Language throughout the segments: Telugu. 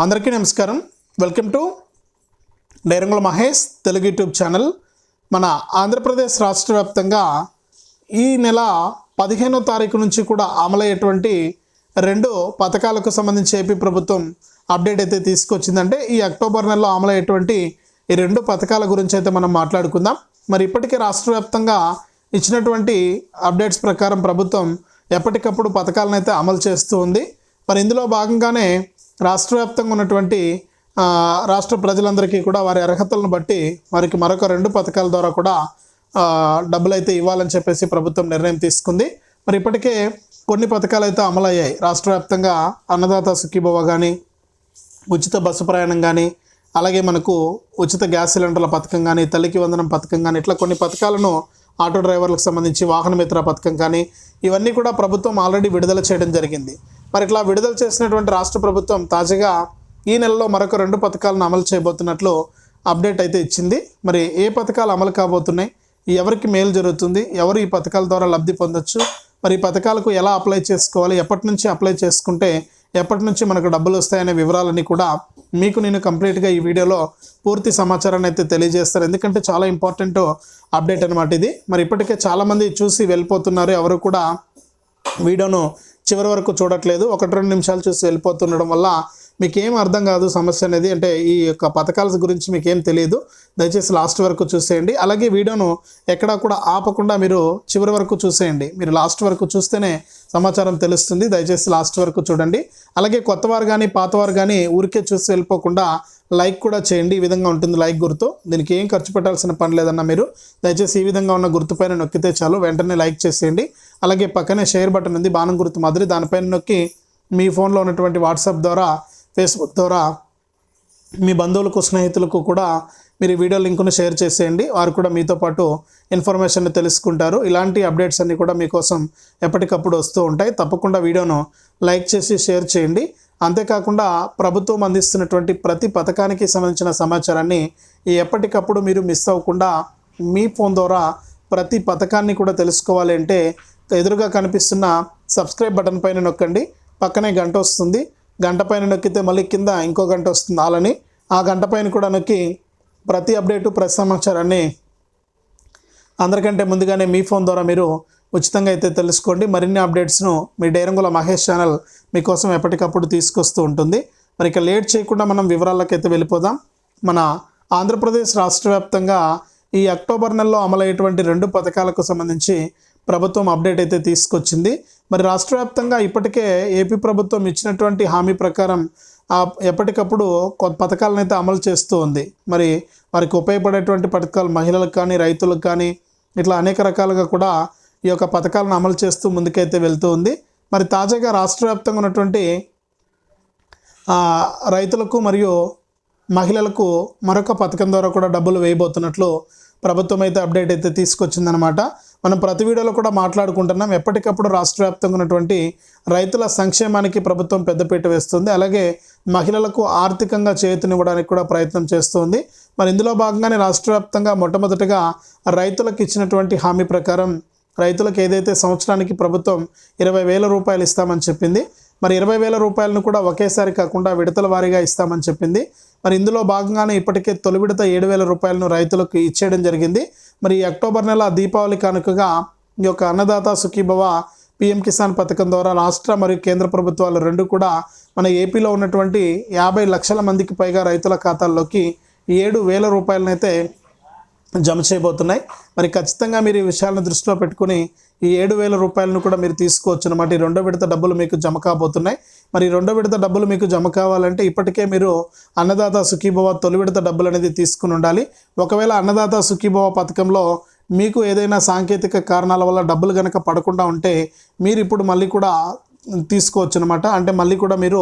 అందరికీ నమస్కారం. వెల్కమ్ టు డైరంగుల మహేష్ తెలుగు యూట్యూబ్ ఛానల్. మన ఆంధ్రప్రదేశ్ రాష్ట్ర వ్యాప్తంగా ఈ నెల పదిహేనో తారీఖు నుంచి కూడా అమలయ్యేటువంటి రెండు పథకాలకు సంబంధించి ఏపీ ప్రభుత్వం అప్డేట్ అయితే తీసుకొచ్చిందంటే ఈ అక్టోబర్ నెలలో అమలయ్యేటువంటి ఈ రెండు పథకాల గురించి అయితే మనం మాట్లాడుకుందాం. మరి ఇప్పటికే రాష్ట్ర వ్యాప్తంగా ఇచ్చినటువంటి అప్డేట్స్ ప్రకారం ప్రభుత్వం ఎప్పటికప్పుడు పథకాలను అయితే అమలు చేస్తూ ఉంది. మరి ఇందులో భాగంగానే రాష్ట్ర వ్యాప్తంగా ఉన్నటువంటి రాష్ట్ర ప్రజలందరికీ కూడా వారి అర్హతలను బట్టి వారికి మరొక రెండు పథకాల ద్వారా కూడా డబ్బులు అయితే ఇవ్వాలని చెప్పేసి ప్రభుత్వం నిర్ణయం తీసుకుంది. మరి ఇప్పటికే కొన్ని పథకాలు అయితే అమలయ్యాయి. రాష్ట్ర వ్యాప్తంగా అన్నదాత సుఖీభవ కానీ ఉచిత బస్సు ప్రయాణం కానీ అలాగే మనకు ఉచిత గ్యాస్ సిలిండర్ల పథకం కానీ తల్లికి వందనం పథకం కానీ ఇట్లా కొన్ని పథకాలను ఆటో డ్రైవర్లకు సంబంధించి వాహనమిత్ర పథకం కానీ ఇవన్నీ కూడా ప్రభుత్వం ఆల్రెడీ విడుదల చేయడం జరిగింది. మరి ఇట్లా విడుదల చేసినటువంటి రాష్ట్ర ప్రభుత్వం తాజాగా ఈ నెలలో మరొక రెండు పథకాలను అమలు చేయబోతున్నట్లు అప్డేట్ అయితే ఇచ్చింది. మరి ఏ పథకాలు అమలు కాబోతున్నాయి? ఎవరికి మేలు జరుగుతుంది? ఎవరు ఈ పథకాల ద్వారా లబ్ధి పొందొచ్చు? మరి ఈ పథకాలకు ఎలా అప్లై చేసుకోవాలి? ఎప్పటి నుంచి అప్లై చేసుకుంటే ఎప్పటి నుంచి మనకు డబ్బులు వస్తాయనే వివరాలన్నీ కూడా మీకు నేను కంప్లీట్గా ఈ వీడియోలో పూర్తి సమాచారాన్ని అయితే తెలియజేస్తాను. ఎందుకంటే చాలా ఇంపార్టెంట్ అప్డేట్ అనమాట ఇది. మరి ఇప్పటికే చాలామంది చూసి వెళ్ళిపోతున్నారు. ఎవరు కూడా వీడియోను చివరి వరకు చూడట్లేదు. ఒకటి రెండు నిమిషాలు చూసి వెళ్ళిపోతుండడం వల్ల మీకేం అర్థం కాదు సమస్య అనేది అంటే ఈ యొక్క పథకాల గురించి మీకేం తెలియదు దయచేసి లాస్ట్ వరకు చూసేయండి. అలాగే వీడియోను ఎక్కడా కూడా ఆపకుండా మీరు చివరి వరకు చూసేయండి. మీరు లాస్ట్ వరకు చూస్తేనే సమాచారం తెలుస్తుంది. దయచేసి లాస్ట్ వరకు చూడండి. అలాగే కొత్తవారు కానీ పాతవారు కానీ ఊరికే చూసి వెళ్ళిపోకుండా లైక్ కూడా చేయండి. ఈ విధంగా ఉంటుంది లైక్ గుర్తు. దీనికి ఏం ఖర్చు పెట్టాల్సిన పని లేదన్న మీరు దయచేసి ఈ విధంగా ఉన్న గుర్తుపైన నొక్కితే చాలు. వెంటనే లైక్ చేసేయండి. అలాగే పక్కనే షేర్ బటన్ ఉంది బాణం గుర్తు మాదిరి. దానిపైన నొక్కి మీ ఫోన్లో ఉన్నటువంటి వాట్సాప్ ద్వారా ఫేస్బుక్ ద్వారా మీ బంధువులకు స్నేహితులకు కూడా మీరు వీడియో లింకును షేర్ చేసేయండి. వారు కూడా మీతో పాటు ఇన్ఫర్మేషన్ తెలుసుకుంటారు. ఇలాంటి అప్డేట్స్ అన్నీ కూడా మీకోసం ఎప్పటికప్పుడు వస్తూ ఉంటాయి. తప్పకుండా వీడియోను లైక్ చేసి షేర్ చేయండి. అంతేకాకుండా ప్రభుత్వం అందిస్తున్నటువంటి ప్రతి పథకానికి సంబంధించిన సమాచారాన్ని ఎప్పటికప్పుడు మీరు మిస్ అవ్వకుండా మీ ఫోన్ ద్వారా ప్రతి పథకాన్ని కూడా తెలుసుకోవాలి అంటే ఎదురుగా కనిపిస్తున్న సబ్స్క్రైబ్ బటన్ పైన నొక్కండి. పక్కనే గంట వస్తుంది. గంట పైన నొక్కితే మళ్ళీ కింద ఇంకో గంట వస్తుంది అలాని ఆ గంట పైన కూడా నొక్కి ప్రతి అప్డేటు ప్రతి సమాచారాన్ని అందరికంటే ముందుగానే మీ ఫోన్ ద్వారా మీరు ఉచితంగా అయితే తెలుసుకోండి. మరిన్ని అప్డేట్స్ను మీ డైరంగుల మహేష్ ఛానల్ మీకోసం ఎప్పటికప్పుడు తీసుకొస్తూ ఉంటుంది. మరి ఇక లేట్ చేయకుండా మనం వివరాలకైతే వెళ్ళిపోదాం. మన ఆంధ్రప్రదేశ్ రాష్ట్ర వ్యాప్తంగా ఈ అక్టోబర్ నెలలో అమలయ్యేటువంటి రెండు పథకాలకు సంబంధించి ప్రభుత్వం అప్డేట్ అయితే తీసుకొచ్చింది. మరి రాష్ట్ర వ్యాప్తంగా ఇప్పటికే ఏపీ ప్రభుత్వం ఇచ్చినటువంటి హామీ ప్రకారం ఆ ఎప్పటికప్పుడు కొత్త పథకాలను అయితే అమలు చేస్తూ ఉంది. మరి వారికి ఉపయోగపడేటువంటి పథకాలు మహిళలకు కానీ రైతులకు కానీ ఇట్లా అనేక రకాలుగా కూడా ఈ యొక్క పథకాలను అమలు చేస్తూ ముందుకైతే వెళ్తూ ఉంది. మరి తాజాగా రాష్ట్ర వ్యాప్తంగా ఉన్నటువంటి రైతులకు మరియు మహిళలకు మరొక పథకం ద్వారా కూడా డబ్బులు వేయబోతున్నట్లు ప్రభుత్వం అయితే అప్డేట్ అయితే తీసుకొచ్చిందనమాట మనం ప్రతి వీడియోలో కూడా మాట్లాడుకుంటున్నాం. ఎప్పటికప్పుడు రాష్ట్ర వ్యాప్తంగా ఉన్నటువంటి రైతుల సంక్షేమానికి ప్రభుత్వం పెద్దపీట వేస్తుంది. అలాగే మహిళలకు ఆర్థికంగా చేతునివ్వడానికి కూడా ప్రయత్నం చేస్తుంది. మరి ఇందులో భాగంగానే రాష్ట్ర వ్యాప్తంగా మొట్టమొదటిగా రైతులకు ఇచ్చినటువంటి హామీ ప్రకారం రైతులకు ఏదైతే సంవత్సరానికి ప్రభుత్వం ఇరవై వేల రూపాయలు ఇస్తామని చెప్పింది మరి ఇరవై వేల రూపాయలను కూడా ఒకేసారి కాకుండా విడతల వారీగా ఇస్తామని చెప్పింది. మరి ఇందులో భాగంగానే ఇప్పటికే తొలి విడత ఏడు వేల రూపాయలను రైతులకు ఇచ్చేయడం జరిగింది. మరి అక్టోబర్ నెల దీపావళి కానుకగా ఈ యొక్క అన్నదాత సుఖీభవ పిఎం కిసాన్ పథకం ద్వారా రాష్ట్ర మరియు కేంద్ర ప్రభుత్వాలు రెండు కూడా మన ఏపీలో ఉన్నటువంటి యాభై లక్షల మందికి పైగా రైతుల ఖాతాల్లోకి ఏడు వేల రూపాయలనైతే జమ చేయబోతున్నాయి. మరి ఖచ్చితంగా మీరు ఈ విషయాలను దృష్టిలో పెట్టుకుని ఈ ఏడు వేల రూపాయలను కూడా మీరు తీసుకోవచ్చు అనమాట ఈ రెండో విడత డబ్బులు మీకు జమ కాబోతున్నాయి. మరి రెండో విడత డబ్బులు మీకు జమ కావాలంటే ఇప్పటికే మీరు అన్నదాత సుఖీభవ తొలి విడత డబ్బులు అనేది తీసుకుని ఉండాలి. ఒకవేళ అన్నదాత సుఖీభవ పథకంలో మీకు ఏదైనా సాంకేతిక కారణాల వల్ల డబ్బులు కనుక పడకుండా ఉంటే మీరు ఇప్పుడు మళ్ళీ కూడా తీసుకోవచ్చు అనమాట అంటే మళ్ళీ కూడా మీరు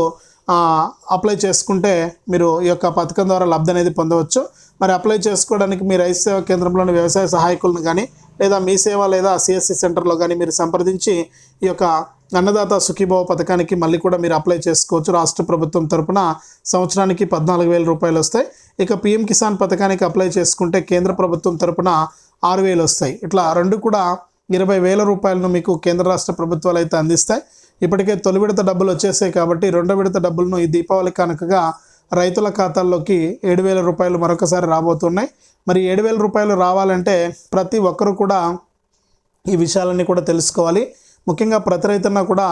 అప్లై చేసుకుంటే మీరు ఈ యొక్క పథకం ద్వారా లబ్ధి అనేది పొందవచ్చు. మరి అప్లై చేసుకోవడానికి మీ రైతు సేవా కేంద్రంలోని వ్యవసాయ సహాయకులను కానీ లేదా మీ సేవ లేదా సిఎస్సి సెంటర్లో కానీ మీరు సంప్రదించి ఈ యొక్క అన్నదాత సుఖీభావ పథకానికి మళ్ళీ కూడా మీరు అప్లై చేసుకోవచ్చు. రాష్ట్ర ప్రభుత్వం తరపున సంవత్సరానికి పద్నాలుగు వేల రూపాయలు వస్తాయి. ఇక పిఎం కిసాన్ పథకానికి అప్లై చేసుకుంటే కేంద్ర ప్రభుత్వం తరపున ఆరు వేలు వస్తాయి. ఇట్లా రెండు కూడా ఇరవై వేల రూపాయలను మీకు కేంద్ర రాష్ట్ర ప్రభుత్వాలు అయితే అందిస్తాయి. ఇప్పటికే తొలి విడత డబ్బులు వచ్చేసాయి కాబట్టి రెండో విడత డబ్బులను ఈ దీపావళి కానుకగా రైతుల ఖాతాల్లోకి ఏడు వేల రూపాయలు మరొకసారి రాబోతున్నాయి. మరి ఏడు వేల రూపాయలు రావాలంటే ప్రతి ఒక్కరు కూడా ఈ విషయాలన్నీ కూడా తెలుసుకోవాలి. ముఖ్యంగా ప్రతి రైతన్న కూడా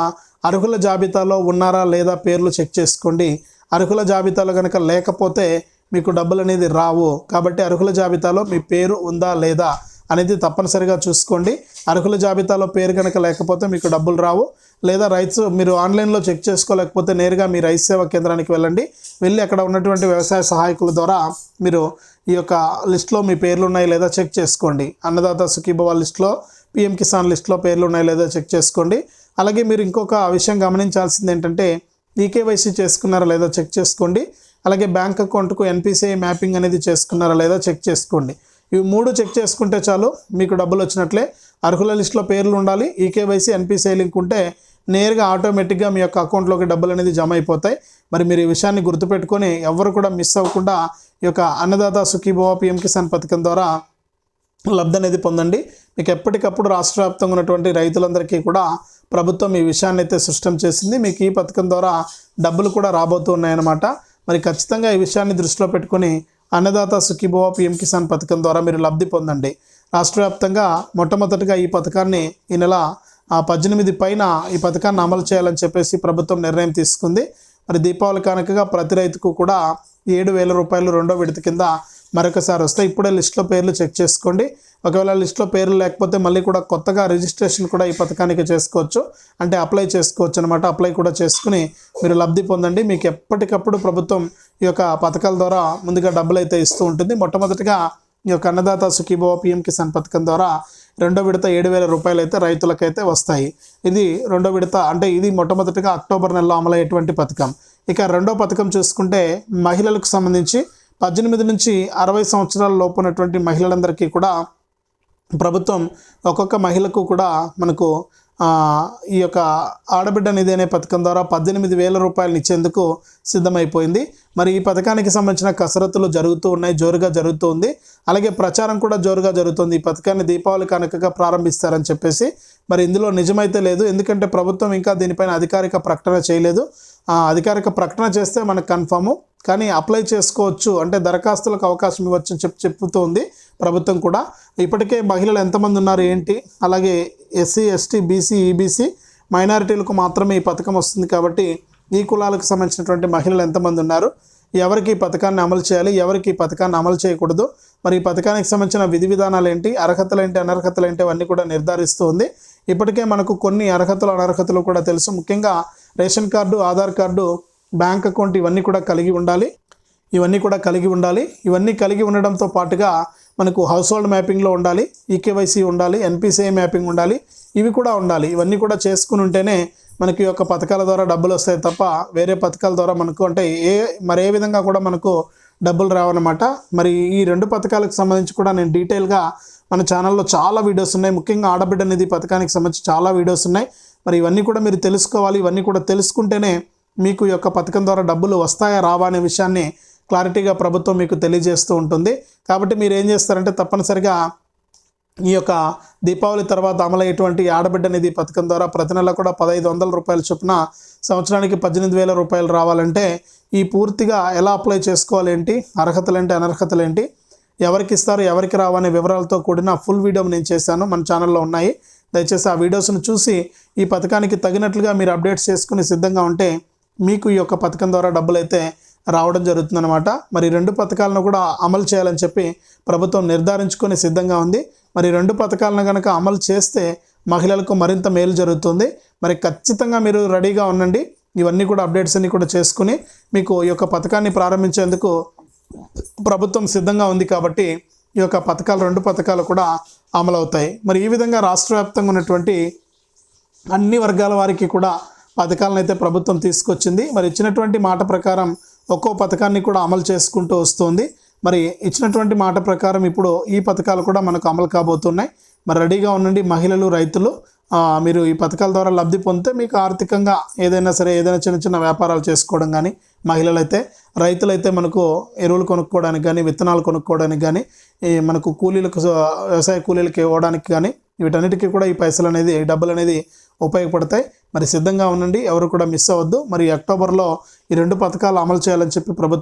అర్హుల జాబితాలో ఉన్నారా లేదా పేర్లు చెక్ చేసుకోండి. అర్హుల జాబితాలో కనుక లేకపోతే మీకు డబ్బులు అనేది రావు. కాబట్టి అర్హుల జాబితాలో మీ పేరు ఉందా లేదా అనేది తప్పనిసరిగా చూసుకోండి. అర్హుల జాబితాలో పేరు కనుక లేకపోతే మీకు డబ్బులు రావు. లేదా రైతు మీరు ఆన్లైన్లో చెక్ చేసుకోలేకపోతే నేరుగా మీ రైతు సేవా కేంద్రానికి వెళ్ళండి. వెళ్ళి అక్కడ ఉన్నటువంటి వ్యవసాయ సహాయకుల ద్వారా మీరు ఈ యొక్క లిస్ట్లో మీ పేర్లు ఉన్నాయి లేదా చెక్ చేసుకోండి. అన్నదాత సుఖీభవ లిస్ట్లో పిఎం కిసాన్ లిస్ట్లో పేర్లు ఉన్నాయో లేదా చెక్ చేసుకోండి. అలాగే మీరు ఇంకొక విషయం గమనించాల్సింది ఏంటంటే ఈకేవైసీ చేసుకున్నారా లేదా చెక్ చేసుకోండి. అలాగే బ్యాంక్ అకౌంట్కు ఎన్పిసిఐ మ్యాపింగ్ అనేది చేసుకున్నారా లేదా చెక్ చేసుకోండి. ఇవి మూడు చెక్ చేసుకుంటే చాలు మీకు డబ్బులు వచ్చినట్లే. అర్హుల లిస్టులో పేర్లు ఉండాలి. ఈకేవైసీ ఎన్పిసిఐ లింక్ ఉంటే నేరుగా ఆటోమేటిక్గా మీ యొక్క అకౌంట్లోకి డబ్బులు అనేది జమ అయిపోతాయి. మరి మీరు ఈ విషయాన్ని గుర్తుపెట్టుకొని ఎవరు కూడా మిస్ అవ్వకుండా ఈ యొక్క అన్నదాత సుఖీభవ పిఎం కిసాన్ పథకం ద్వారా లబ్ధి అనేది పొందండి. మీకు ఎప్పటికప్పుడు రాష్ట్ర వ్యాప్తంగా ఉన్నటువంటి రైతులందరికీ కూడా ప్రభుత్వం ఈ విషయాన్ని అయితే సృష్టం చేసింది. మీకు ఈ పథకం ద్వారా డబ్బులు కూడా రాబోతూ ఉన్నాయన్నమాట. మరి ఖచ్చితంగా ఈ విషయాన్ని దృష్టిలో పెట్టుకొని అన్నదాత సుఖీభవ పిఎం కిసాన్ పథకం ద్వారా మీరు లబ్ధి పొందండి. రాష్ట్ర వ్యాప్తంగా మొట్టమొదటిగా ఈ పథకాన్ని ఈ నెల పద్దెనిమిది పైన ఈ పథకాన్ని అమలు చేయాలని చెప్పేసి ప్రభుత్వం నిర్ణయం తీసుకుంది. మరి దీపావళి కానుకగా ప్రతి రైతుకు కూడా ఏడు వేల రూపాయలు రెండో విడత కింద మరొకసారి వస్తాయి ఇప్పుడే లిస్ట్లో పేర్లు చెక్ చేసుకోండి. ఒకవేళ లిస్ట్లో పేర్లు లేకపోతే మళ్ళీ కూడా కొత్తగా రిజిస్ట్రేషన్ కూడా ఈ పథకానికి చేసుకోవచ్చు. అంటే అప్లై చేసుకోవచ్చు అనమాట అప్లై కూడా చేసుకుని మీరు లబ్ధి పొందండి. మీకు ఎప్పటికప్పుడు ప్రభుత్వం ఈ యొక్క పథకాల ద్వారా ముందుగా డబ్బులు అయితే ఇస్తూ ఉంటుంది. మొట్టమొదటిగా ఈ యొక్క అన్నదాత సుఖీభవ పిఎం కిసాన్ పథకం ద్వారా రెండో విడత ఏడు వేల రూపాయలు అయితే రైతులకైతే వస్తాయి. ఇది రెండో విడత అంటే ఇది మొట్టమొదటిగా అక్టోబర్ నెలలో అమలయ్యేటువంటి పథకం. ఇక రెండో పథకం చూసుకుంటే మహిళలకు సంబంధించి పద్దెనిమిది నుంచి అరవై సంవత్సరాల లోపు ఉన్నటువంటి మహిళలందరికీ కూడా ప్రభుత్వం ఒక్కొక్క మహిళకు కూడా మనకు ఈ యొక్క ఆడబిడ్డ నిధి అనే పథకం ద్వారా పద్దెనిమిది వేల రూపాయలు ఇచ్చేందుకు సిద్ధమైపోయింది. మరి ఈ పథకానికి సంబంధించిన కసరత్తులు జరుగుతూ ఉన్నాయి జోరుగా జరుగుతూ ఉంది అలాగే ప్రచారం కూడా జోరుగా జరుగుతుంది. ఈ పథకాన్ని దీపావళి కనుకగా ప్రారంభిస్తారని చెప్పేసి మరి ఇందులో నిజమైతే లేదు. ఎందుకంటే ప్రభుత్వం ఇంకా దీనిపైన అధికారిక ప్రకటన చేయలేదు. అధికారిక ప్రకటన చేస్తే మనకు కన్ఫాము. కానీ అప్లై చేసుకోవచ్చు. అంటే దరఖాస్తులకు అవకాశం ఇవ్వచ్చు అని చెప్పి చెప్తోంది ప్రభుత్వం కూడా. ఇప్పటికే మహిళలు ఎంతమంది ఉన్నారు ఏంటి? అలాగే ఎస్సీ ఎస్టీ బీసీ ఈబీసీ మైనారిటీలకు మాత్రమే ఈ పథకం వస్తుంది కాబట్టి ఈ కులాలకు సంబంధించినటువంటి మహిళలు ఎంతమంది ఉన్నారు? ఎవరికి ఈ పథకాన్ని అమలు చేయాలి ఎవరికి ఈ పథకాన్ని అమలు చేయకూడదు మరి ఈ పథకానికి సంబంధించిన విధి విధానాలు ఏంటి అర్హతలు ఏంటి అనర్హతలు ఏంటి అవన్నీ కూడా నిర్ధారిస్తూ ఉంది. ఇప్పటికే మనకు కొన్ని అర్హతలు అనర్హతలు కూడా తెలుసు. ముఖ్యంగా ration card Aadhaar card bank account ఇవన్నీ కూడా కలిగి ఉండాలి. ఇవన్నీ కూడా కలిగి ఉండాలి. ఇవన్నీ కలిగి ఉండడంతో పాటుగా మనకు హౌస్ హోల్డ్ మ్యాపింగ్లో ఉండాలి ఈకేవైసీ ఉండాలి ఎన్పిసిఐ మ్యాపింగ్ ఉండాలి ఇవి కూడా ఉండాలి. ఇవన్నీ కూడా చేసుకుని ఉంటేనే మనకి యొక్క పథకాల ద్వారా డబ్బులు వస్తాయి తప్ప వేరే పథకాల ద్వారా మనకు అంటే ఏ మరి ఏ విధంగా కూడా మనకు డబ్బులు రావన్నమాట. మరి ఈ రెండు పథకాలకు సంబంధించి కూడా నేను డీటెయిల్గా మన ఛానల్లో చాలా వీడియోస్ ఉన్నాయి. ముఖ్యంగా ఆడబిడ్డ నిధి పథకానికి సంబంధించి చాలా వీడియోస్ ఉన్నాయి. మరి ఇవన్నీ కూడా మీరు తెలుసుకోవాలి. ఇవన్నీ కూడా తెలుసుకుంటేనే మీకు యొక్క పథకం ద్వారా డబ్బులు వస్తాయా రావా అనే విషయాన్ని క్లారిటీగా ప్రభుత్వం మీకు తెలియజేస్తూ ఉంటుంది. కాబట్టి మీరు ఏం చేస్తారంటే తప్పనిసరిగా ఈ యొక్క దీపావళి తర్వాత అమలయ్యేటువంటి ఆడబిడ్డ నిధి పథకం ద్వారా ప్రతి నెల కూడా పదహైదు వందల రూపాయల చొప్పున సంవత్సరానికి పద్దెనిమిది వేల రూపాయలు రావాలంటే ఈ పూర్తిగా ఎలా అప్లై చేసుకోవాలి ఏంటి అర్హతలు ఏంటి అనర్హతలు ఏంటి ఎవరికి ఇస్తారు? ఎవరికి రావనే వివరాలతో కూడిన ఫుల్ వీడియో నేను చేశాను. మన ఛానల్లో ఉన్నాయి. దయచేసి ఆ వీడియోస్ను చూసి ఈ పథకానికి తగినట్లుగా మీరు అప్డేట్స్ చేసుకుని సిద్ధంగా ఉంటే మీకు ఈ యొక్క పథకం ద్వారా డబ్బులు అయితే రావడం జరుగుతుందన్నమాట. మరి రెండు పథకాలను కూడా అమలు చేయాలని చెప్పి ప్రభుత్వం నిర్ధారించుకొని సిద్ధంగా ఉంది. మరి రెండు పథకాలను కనుక అమలు చేస్తే మహిళలకు మరింత మేలు జరుగుతుంది. మరి ఖచ్చితంగా మీరు రెడీగా ఉండండి. ఇవన్నీ కూడా అప్డేట్స్ అన్ని కూడా చేసుకుని మీకు ఈ యొక్క పథకాన్ని ప్రారంభించేందుకు ప్రభుత్వం సిద్ధంగా ఉంది కాబట్టి ఈ యొక్క పథకాలు రెండు పథకాలు కూడా అమలవుతాయి మరి ఈ విధంగా రాష్ట్ర వ్యాప్తంగా ఉన్నటువంటి అన్ని వర్గాల వారికి కూడా పథకాలను అయితే ప్రభుత్వం తీసుకొచ్చింది. మరి ఇచ్చినటువంటి మాట ప్రకారం ఒక్కో పథకాన్ని కూడా అమలు చేసుకుంటూ వస్తుంది. మరి ఇచ్చినటువంటి మాట ప్రకారం ఇప్పుడు ఈ పథకాలు కూడా మనకు అమలు కాబోతున్నాయి. మరి రెడీగా ఉండండి మహిళలు రైతులు. మీరు ఈ పథకాల ద్వారా లబ్ధి పొందితే మీకు ఆర్థికంగా ఏదైనా సరే ఏదైనా చిన్న చిన్న వ్యాపారాలు చేసుకోవడం కానీ మహిళలైతే రైతులైతే మనకు ఎరువులు కొనుక్కోవడానికి కానీ విత్తనాలు కొనుక్కోవడానికి కానీ ఈ మనకు కూలీలకు వ్యవసాయ కూలీలకు ఇవ్వడానికి కానీ వీటన్నిటికీ కూడా ఈ పైసలు అనేది డబ్బులు అనేది ఉపయోగపడతాయి. మరి సిద్ధంగా ఉండండి ఎవరు కూడా మిస్ అవ్వద్దు. మరి అక్టోబర్లో ఈ రెండు పథకాలు అమలు చేయాలని చెప్పి ప్రభుత్వం